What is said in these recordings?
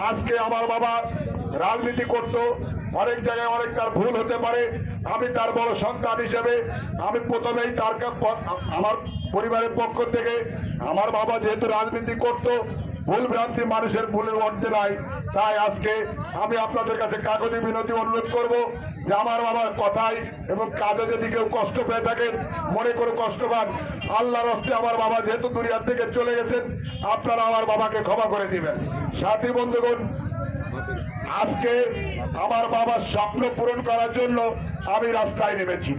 আজকে আমার বাবা রাজনীতি করত, অনেক জায়গায় অনেক তার ভুল হতে পারে, আমি তার বড় সন্তান হিসেবে, আমি প্রথমেই তার আমার পরিবারের পক্ষ থেকে আমার বাবা যেহেতু রাজনীতি করত ভুল ভ্রান্তি মানুষের ভুলের অর্থে নাই। তাই আজকে আমি আপনাদের কাছে কাগজে বিনতি অনুরোধ করব যে আমার বাবার কথাই এবং কাজে যদি কেউ কষ্ট পেয়ে থাকেন, মনে করে কষ্ট পান। আল্লাহর হস্তে আমার বাবা যেহেতু দুনিয়ার থেকে চলে গেছেন, আপনারা আমার বাবাকে ক্ষমা করে দিবেন। সাথী বন্ধুগণ, আজকে আমার বাবার স্বপ্ন পূরণ করার জন্য আমি রাস্তায় নেমেছি।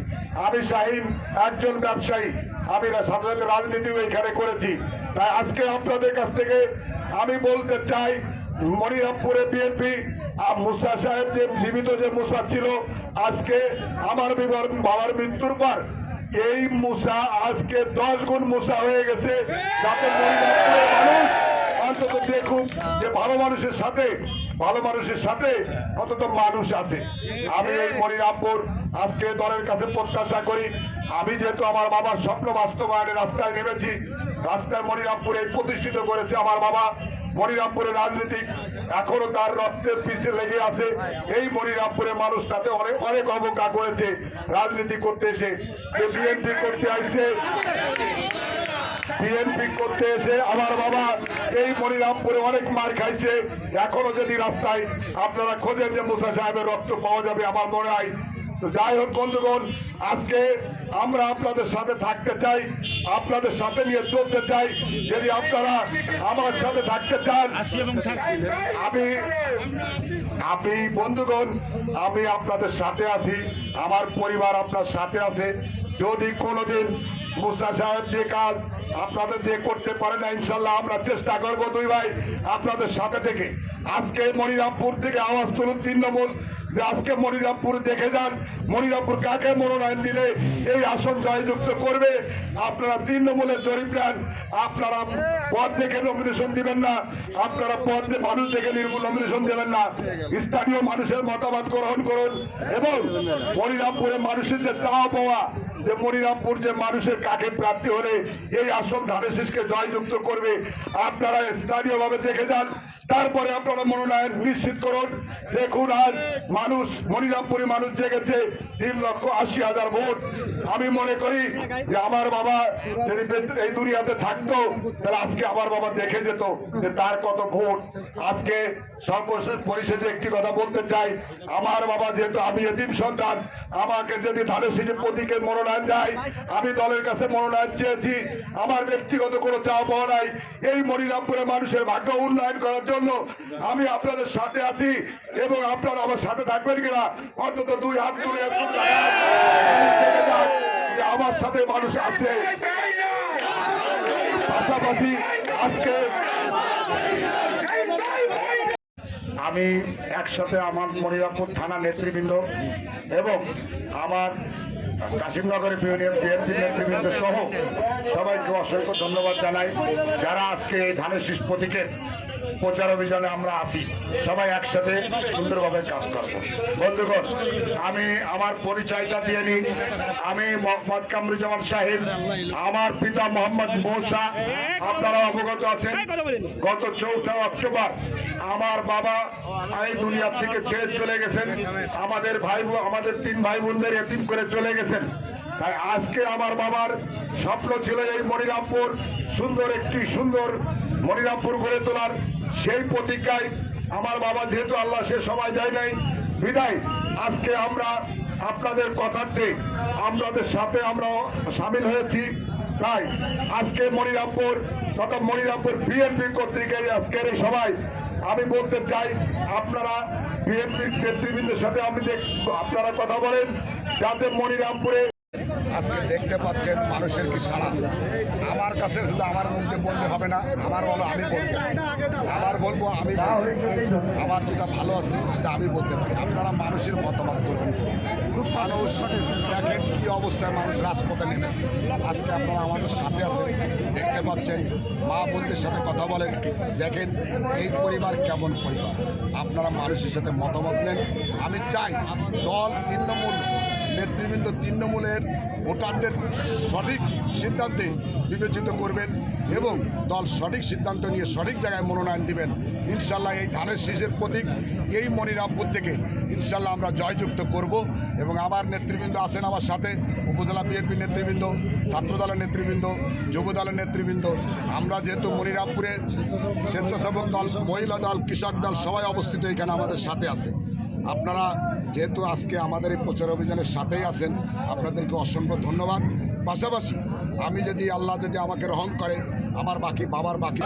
আমি শাহিন, একজন ব্যবসায়ী। আমি সাথে সাথে রাজনীতিও এখানে করেছি। তাই আজকে আপনাদের কাছ থেকে আমি বলতে চাই, মনিরামপুরে বিএনপি মুসা সাহেব যে জীবিত যে মুসা ছিল, আজকে আমার বিবার মৃত্যুর পর এই মুসা আজকে দশ গুণ মুসা হয়ে গেছে। যাতে মানুষ অন্তত দেখুন যে ভালো মানুষের সাথে, ভালো মানুষের সাথে অন্তত মানুষ আছে। আমি এই মনিরামপুর আজকে দলের কাছে প্রত্যাশা করি আমি যেহেতু আমার বাবার স্বপ্ন বাস্তবায়নের রাস্তায় নেমেছি, রাস্তায় মনিরামপুরে প্রতিষ্ঠিত করেছে আমার বাবা মনিরামপুরের রাজনীতিক, এখনও তার রক্তের পিছে লেগে আছে। এই মনিরামপুরের মানুষ তাতে অনেক অনেক অবজ্ঞা করেছে, রাজনীতি করতে এসে। বিএনপি করতে আসছে, বিএনপি করতে এসে আমার বাবা এই মনিরামপুরে অনেক মার খাইছে। এখনও যদি রাস্তায় আপনারা খোঁজেন যে মুসা সাহেবের রক্ত পাওয়া যাবে, আমার মনে হয়। তো যাই হোক বন্ধুগণ, আজকে আমরা আপনাদের সাথে থাকতে চাই আপনাদের সাথে নিয়ে চলতে চাই। যদি আপনারা আমার সাথে থাকতে চান আমি আপনি বন্ধুগণ আমি আপনাদের সাথে আছি আমার পরিবার আপনার সাথে আছে। যদি কোনোদিন মুসা সাহেব যে কাজ আপনাদের দিয়ে করতে পারে না ইনশাল্লাহ আমরা চেষ্টা করব দুই ভাই আপনাদের সাথে থেকে। আজকে মনিরামপুর থেকে আওয়াজ তুলুন তিন নম্বর। যে আজকে মনিরামপুর দেখে যান, মনিরামপুর কাকে মনোনয়ন দিলে এই আসন জয়যুক্ত করবে? আপনারা তিন নম্বরের জরিপ নেন। আপনারা পদ দেখে নমিনেশন দিবেন না। আপনারা পদ মানুষ দেখে নমিনেশন দেবেন না। স্থানীয় মানুষের মতামত গ্রহণ করুন এবং মনিরামপুরের মানুষের যে চাওয়া পাওয়া, যে মনিরামপুর যে মানুষের কাকে প্রাপ্তি হলে এই আসন ধানেশিসকে জয়যুক্ত করবে। আপনারা স্থানীয়ভাবে দেখে যান তারপরে আপনারা মনোনয়ন নিশ্চিত করুন। দেখুন আজ মানুষ মনিরামপুরে মানুষ জেগেছে। তিন লক্ষ আশি হাজার ভোট। আমি মনে করি যে আমার বাবা যদি এই দুনিয়াতে থাকতো, তাহলে আজকে আমার বাবা দেখে যেত যে তার কত ভোট। আজকে সর্বশেষ পরিশেষে একটি কথা বলতে চাই। আমার বাবা যেহেতু আমি এদিন সন্তান, আমাকে যদি ধানের শীষে প্রতীকের মনোনয়ন দেয়, আমি দলের কাছে মনোনয়ন চেয়েছি। আমার ব্যক্তিগত কোনো চাওয়া পাওয়া নাই। এই মনিরামপুরের মানুষের ভাগ্য উন্নয়ন করার জন্য আমি আপনাদের সাথে আছি এবং আপনারা আমার সাথে থাকবেন কিনা? অন্তত দুই হাত তুলে আমার সাথে মানুষ আছে। পাশাপাশি আজকে আমি একসাথে আমার মনিরামপুর থানা নেতৃবৃন্দ এবং আমার কাশিমনগরের ইউনিয়ন বিএনপি নেতৃবৃন্দ সহ সবাইকে অসংখ্য ধন্যবাদ জানাই। যারা আজকে এই ধানের শীষ প্রতীকের প্রচার অভিযানে আমরা আসি সবাই একসাথে সুন্দরভাবে কাজ করব। বন্ধুগণ, আমি আমার পরিচয়টা দিয়ে নিই। আমি মোহাম্মদ কামরুজ্জামান সাহেব আমার পিতা মোহাম্মদ মৌসা, আপনারা অবগত আছেন। গত চৌঠা অক্টোবর আমার বাবা এই দুনিয়ার থেকে ছেড়ে চলে গেছেন। আমাদের ভাই আমাদের তিন ভাই বোনদের এতিম করে চলে গেছেন তাই আজকে আমার বাবার স্বপ্ন ছিল এই মনিরামপুর সুন্দর, একটি সুন্দর মনিরামপুর গড়ে তোলার। সেই প্রতিজ্ঞায় আমার বাবা যেহেতু আল্লাহ সে সময় যায় নাই, বিদায়। আজকে আমরা আপনাদের কথার্থে আপনাদের সাথে আমরা সামিল হয়েছি। তাই আজকে মনিরামপুর তথা মনিরামপুর বিএনপি কর্তৃক আজকের এই সবাই আমি বলতে চাই, আপনারা বিএনপির নেতৃবৃন্দের সাথে দেখ- আপনারা কথা বলেন। যাতে মনিরামপুরে আজকে দেখতে পাচ্ছেন মানুষের কি সাড়া। আমার কাছে শুধু আমার মধ্যে বললে হবে না, আমার বলো আমি বলব। আমার বলব, আমি আমার যেটা ভালো আছে, সেটা আমি বলতে পারি। আপনারা মানুষের মতামত করুন। মানুষ দেখেন কি অবস্থায় মানুষ রাজপথে নেমেছে। আজকে আপনারা আমাদের সাথে আছেন, দেখতে পাচ্ছেন, মা বোনদের সাথে কথা বলেন, দেখেন এই পরিবার কেমন পরিবার। আপনারা মানুষের সাথে মতামত নেন। আমি চাই দল তৃণমূল নেতৃবৃন্দ তৃণমূলের ভোটারদের সঠিক সিদ্ধান্তে বিবেচিত করবেন এবং দল সঠিক সিদ্ধান্ত নিয়ে সঠিক জায়গায় মনোনয়ন দিবেন। ইনশাল্লাহ এই ধানের শীষের প্রতীক এই মনিরামপুর থেকে ইনশাল্লাহ আমরা জয়যুক্ত করব এবং আমার নেতৃবৃন্দ আছেন আমার সাথে, উপজেলা বিএনপি নেতৃবৃন্দ ছাত্রদলের নেতৃবৃন্দ, যুব দলের নেতৃবৃন্দ। আমরা যেহেতু মনিরামপুরে স্বেচ্ছাসেবক দল, মহিলা দল, কৃষক দল সবাই অবস্থিত এখানে আমাদের সাথে আছে। আপনারা যেহেতু আজকে আমাদের এই প্রচার অভিযানের সাথেই আছেন, আপনাদেরকে অসংখ্য ধন্যবাদ। পাশাপাশি আমি যদি আল্লাহ যদি আমাকে রহম করে, আমার বাকি বাবার বাকি